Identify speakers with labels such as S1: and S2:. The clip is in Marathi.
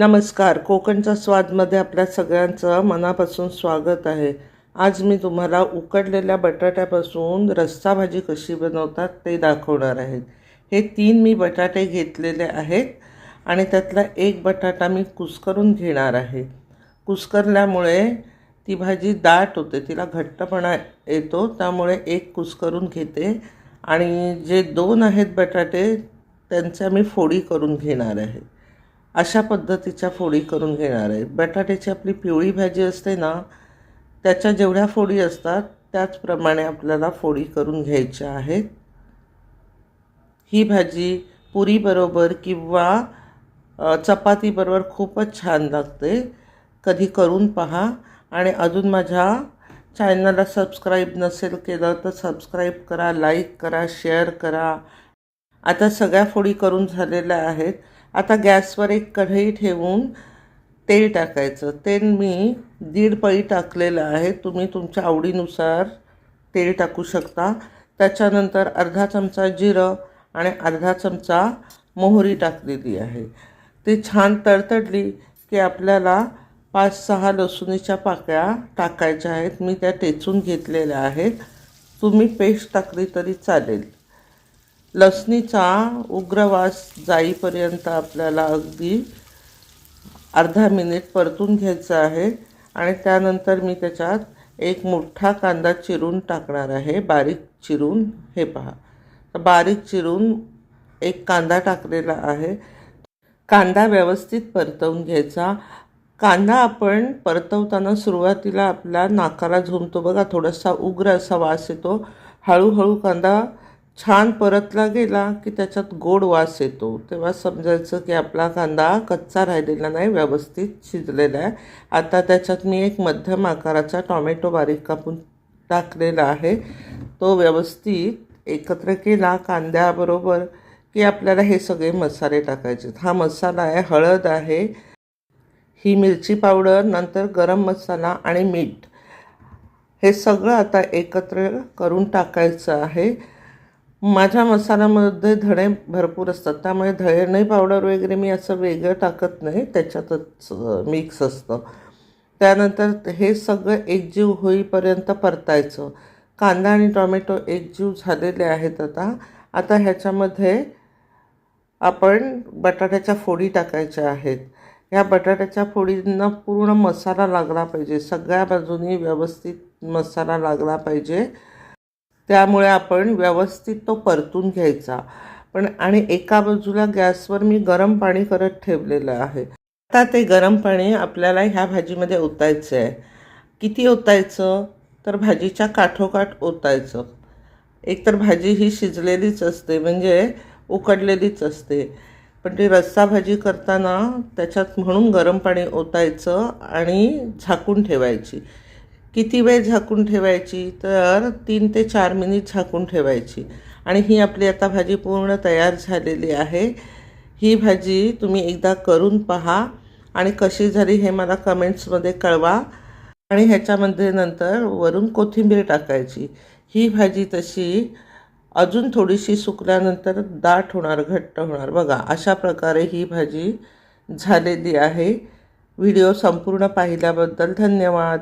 S1: नमस्कार. कोकणचा स्वादमध्ये आपल्या सगळ्यांचं मनापासून स्वागत आहे. आज मी तुम्हाला उकडलेल्या बटाट्यापासून रस्सा भाजी कशी बनवतात ते दाखवणार आहेत हे तीन मी बटाटे घेतलेले आहेत आणि त्यातला एक बटाटा मी कुस्करून घेणार आहे. कुस्करल्यामुळे ती भाजी दाट होते तिला घट्टपणा येतो त्यामुळे एक कुस्करून घेते. आणि जे दोन आहेत बटाटे त्यांच्या मी फोडी करून घेणार आहे. अशा पद्धतीच्या फोडी करून घेणार आहे. बटाट्याची आपली पिवळी भाजी असते ना त्याच्या जेवढ्या फोडी असतात त्याचप्रमाणे आपल्याला फोडी करून घ्यायच्या आहेत. ही भाजी पुरीबरोबर किंवा चपातीबरोबर खूपच छान लागते. कधी करून पहा. आणि अजून माझ्या चॅनलला सबस्क्राईब नसेल केलं तर सबस्क्राईब करा लाईक करा शेअर करा. आता सगळ्या फोडी करून झालेल्या आहेत. आता गॅसवर एक कढई ठेवून तेल टाकायचं. तेल मी दीड पळी टाकलेलं आहे. तुम्ही तुमच्या आवडीनुसार तेल टाकू शकता. त्याच्यानंतर अर्धा चमचा जिरं आणि अर्धा चमचा मोहरी टाकलेली आहे. ती छान तडतडली की आपल्याला पाच सहा लसूणीच्या पाकळ्या टाकायच्या आहेत. मी त्या टेचून घेतलेल्या आहेत. तुम्ही पेस्ट टाकली तरी चालेल. लसणीचा उग्रवास जाईपर्यंत आपल्याला अगदी अर्धा मिनिट परतून घ्यायचं आहे. आणि त्यानंतर मी त्याच्यात एक मोठा कांदा चिरून टाकणार आहे. बारीक चिरून हे पहा. तर बारीक चिरून एक कांदा टाकलेला आहे. कांदा व्यवस्थित परतवून घ्यायचा. कांदा आपण परतवताना सुरुवातीला आपल्या नाकाला झुमतो. बघा थोडासा उग्र असा वास येतो. हळूहळू कांदा छान परतला गेला की त्याच्यात गोड वास येतो. तेव्हा समजायचं की आपला कांदा कच्चा राहिलेला नाही व्यवस्थित शिजलेला आहे. आता त्याच्यात मी एक मध्यम आकाराचा टॉमॅटो बारीक कापून टाकलेला आहे. तो व्यवस्थित एकत्र केला कांद्याबरोबर की आपल्याला हे सगळे मसाले टाकायचे हा मसाला आहे हळद आहे ही मिरची पावडर नंतर गरम मसाला आणि मीठ. हे सगळं आता एकत्र करून टाकायचं आहे. माझ्या मसाल्यामध्ये धणे भरपूर असतात. त्यामुळे धणे पावडर वगैरे मी असं वेगळं टाकत नाही. त्याच्यातच मिक्स असतं. त्यानंतर हे सगळं एकजीव होईपर्यंत परतायचं. कांदा आणि टोमॅटो एकजीव झालेले आहेत आता. आता ह्याच्यामध्ये आपण बटाट्याच्या फोडी टाकायच्या आहेत. ह्या बटाट्याच्या फोडींना पूर्ण मसाला लागला पाहिजे. सगळ्या बाजूनी व्यवस्थित मसाला लागला पाहिजे. त्यामुळे आपण व्यवस्थित तो परतून घ्यायचा. पण आणि एका बाजूला गॅसवर मी गरम पाणी करत ठेवलेलं आहे. आता ते गरम पाणी आपल्याला ह्या भाजीमध्ये ओतायचं आहे. किती ओतायचं? तर भाजीच्या काठोकाठ ओतायचं. एकतर भाजी ही शिजलेलीच असते म्हणजे उकडलेलीच असते. पण ती रस्सा भाजी करताना त्याच्यात म्हणून गरम पाणी ओतायचं आणि झाकून ठेवायची. किती वेळ झाकून ठेवायची? तर तीन ते चार मिनिट झाकून ठेवायची. आणि ही आपली आता भाजी पूर्ण तयार झालेली आहे. ही भाजी तुम्ही एकदा करून पहा. आणि कशी झाली हे मला कमेंट्समध्ये कळवा. आणि ह्याच्यामध्ये नंतर वरून कोथिंबीर टाकायची. ही भाजी तशी अजून थोडीशी सुकल्यानंतर दाट होणार घट्ट होणार. बघा अशा प्रकारे ही भाजी झालेली आहे. व्हिडिओ संपूर्ण पाहिल्याबद्दल धन्यवाद.